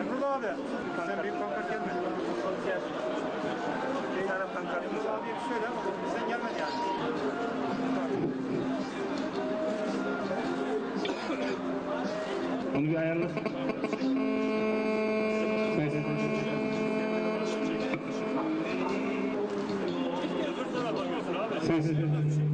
Emrullah abi, sen büyük pankart gelme. Bir tane pankartımız abiye bir söyle sen gelmedin yani. Onu bir ayarla. Ses. Ses.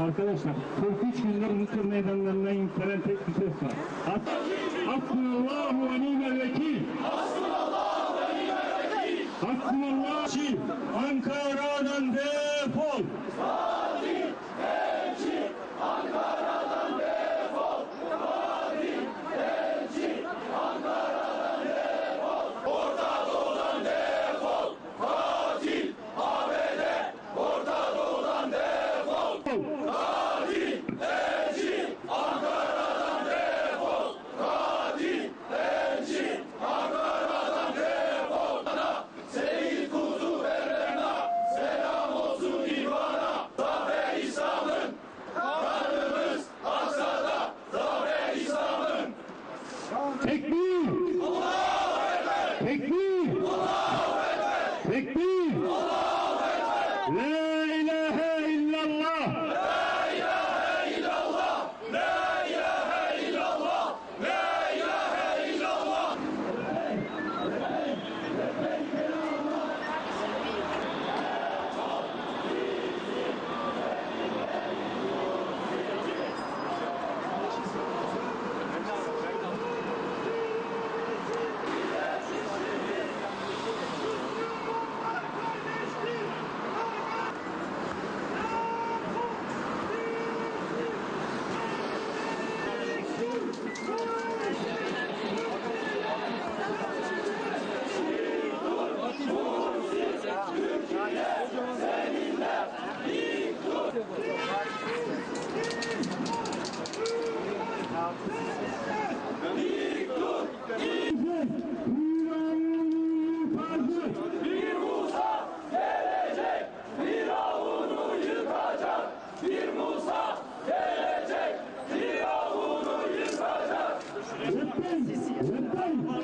Arkadaşlar 43 gündür Mısır meydanlarına yükselen tek bir ses var. Has Hasbunallahu ve ni'mel vekil. Hasbunallah. Ankara'dan defol. Tekbir!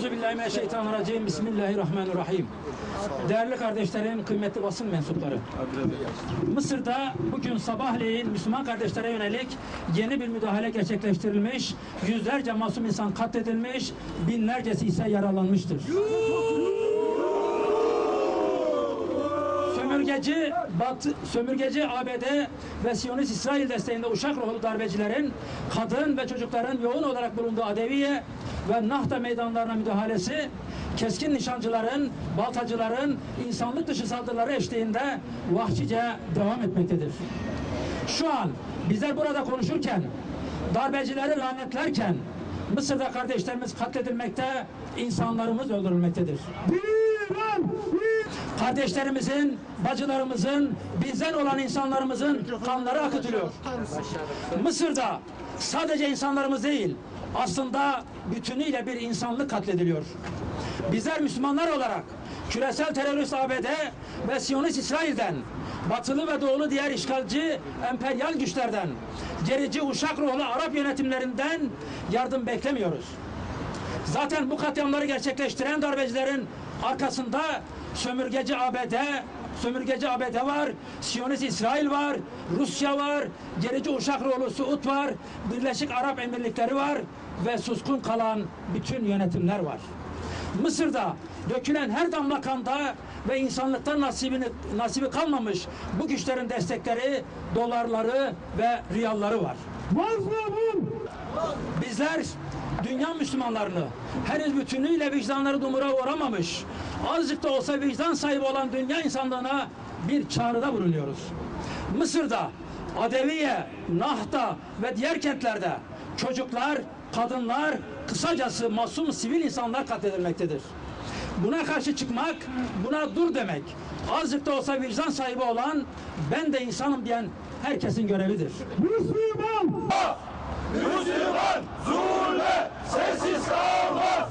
Euzubillahimineşşeytanirracim. Bismillahirrahmanirrahim. Değerli kardeşlerim, kıymetli basın mensupları. Mısır'da bugün sabahleyin Müslüman kardeşlere yönelik yeni bir müdahale gerçekleştirilmiş. Yüzlerce masum insan katledilmiş, binlercesi ise yaralanmıştır. Sömürgeci Batı, sömürgeci ABD ve Siyonist İsrail desteğinde uşak ruhlu darbecilerin kadın ve çocukların yoğun olarak bulunduğu Adeviye ve Nahta meydanlarına müdahalesi keskin nişancıların, baltacıların insanlık dışı saldırıları eşliğinde vahşice devam etmektedir. Şu an bizler burada konuşurken, darbecileri lanetlerken Mısır'da kardeşlerimiz katledilmekte, insanlarımız öldürülmektedir. Kardeşlerimizin, bacılarımızın, bizden olan insanlarımızın kanları akıtılıyor. Mısır'da sadece insanlarımız değil, aslında bütünüyle bir insanlık katlediliyor. Bizler Müslümanlar olarak küresel terörist ABD ve Siyonist İsrail'den, batılı ve doğulu diğer işgalci emperyal güçlerden, gerici uşak ruhlu Arap yönetimlerinden yardım beklemiyoruz. Zaten bu katliamları gerçekleştiren darbecilerin arkasında sömürgeci ABD, sömürgeci ABD var, Siyonist İsrail var, Rusya var, gerici uşak ruhlu Suud var, Birleşik Arap Emirlikleri var ve suskun kalan bütün yönetimler var. Mısır'da dökülen her damla kanda ve insanlıktan nasibini, nasibi kalmamış bu güçlerin destekleri, dolarları ve riyalları var. Bizler dünya Müslümanlarını henüz bütünlüğüyle vicdanları dumura uğramamış, azıcık da olsa vicdan sahibi olan dünya insanlığına bir çağrıda bulunuyoruz. Mısır'da, Adeviye, Nahta ve diğer kentlerde çocuklar, kadınlar, kısacası masum sivil insanlar katledilmektedir. Buna karşı çıkmak, buna dur demek, azıcık da olsa vicdan sahibi olan ben de insanım diyen herkesin görevidir. Müslüman Müslüman zulme sessiz kalmaz.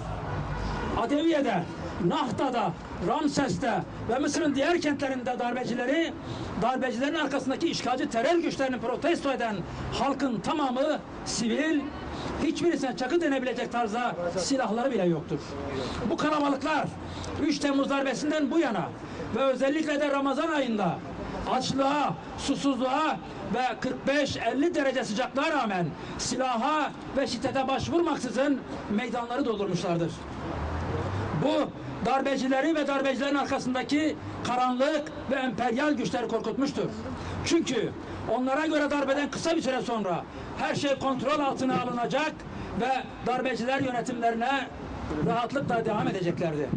Adeviye'de, Nahta'da, Ramses'te ve Mısır'ın diğer kentlerinde darbecileri, darbecilerin arkasındaki işgalci terör güçlerini protesto eden halkın tamamı sivil, hiçbirisine çakı denebilecek tarzda silahları bile yoktur. Bu kalabalıklar 3 Temmuz darbesinden bu yana ve özellikle de Ramazan ayında açlığa, susuzluğa ve 45-50 derece sıcaklığa rağmen silaha ve şiddete başvurmaksızın meydanları doldurmuşlardır. Bu darbecileri ve darbecilerin arkasındaki karanlık ve emperyal güçleri korkutmuştur. Çünkü onlara göre darbeden kısa bir süre sonra her şey kontrol altına alınacak ve darbeciler yönetimlerine rahatlıkla devam edeceklerdi.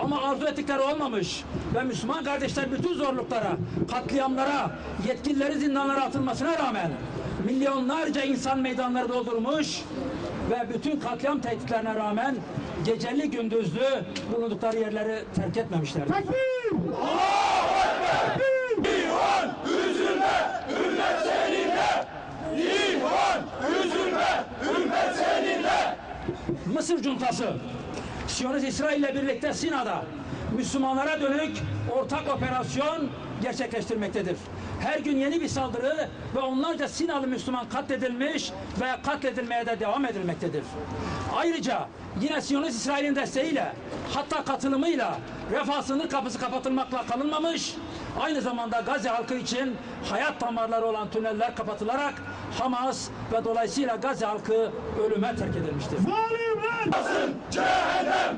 Ama arzu ettikleri olmamış ve Müslüman kardeşler bütün zorluklara, katliamlara, yetkilileri zindanlara atılmasına rağmen milyonlarca insan meydanları doldurmuş ve bütün katliam tehditlerine rağmen geceli gündüzlü bulundukları yerleri terk etmemişler. takbir İman üzülme ümmet seninle. İman üzülme ümmet seninle. Mısır cuntası Siyonist İsrail ile birlikte Sina'da Müslümanlara dönük ortak operasyon gerçekleştirmektedir. Her gün yeni bir saldırı ve onlarca Sinalı Müslüman katledilmiş ve katledilmeye de devam edilmektedir. Ayrıca yine Siyonist İsrail'in desteğiyle hatta katılımıyla refah sınır kapısı kapatılmakla kalınmamış, aynı zamanda Gazze halkı için hayat damarları olan tüneller kapatılarak Hamas ve dolayısıyla Gazze halkı ölüme terk edilmiştir. zalimler Cehennem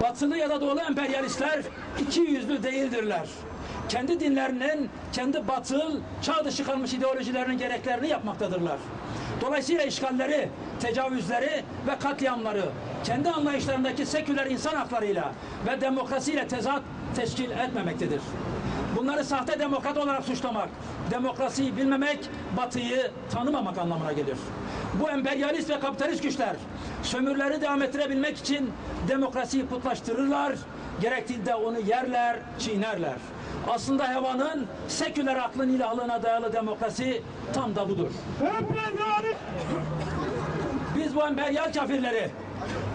Batılı ya da doğulu emperyalistler iki yüzlü değildirler. Kendi dinlerinin, kendi batıl, çağ dışı kalmış ideolojilerinin gereklerini yapmaktadırlar. Dolayısıyla işgalleri, tecavüzleri ve katliamları kendi anlayışlarındaki seküler insan haklarıyla ve demokrasiyle tezat teşkil etmemektedir. Bunları sahte demokrat olarak suçlamak, demokrasiyi bilmemek, batıyı tanımamak anlamına gelir. Bu emperyalist ve kapitalist güçler sömürüleri devam ettirebilmek için demokrasiyi putlaştırırlar, gerektiğinde onu yerler, çiğnerler. Aslında hevanın seküler aklın ilahlığına dayalı demokrasi tam da budur. Biz bu emperyal kafirleri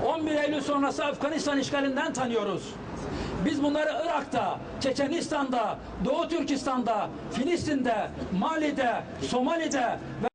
11 Eylül sonrası Afganistan işgalinden tanıyoruz. Biz bunları Irak'ta, Çeçenistan'da, Doğu Türkistan'da, Filistin'de, Mali'de, Somali'de ve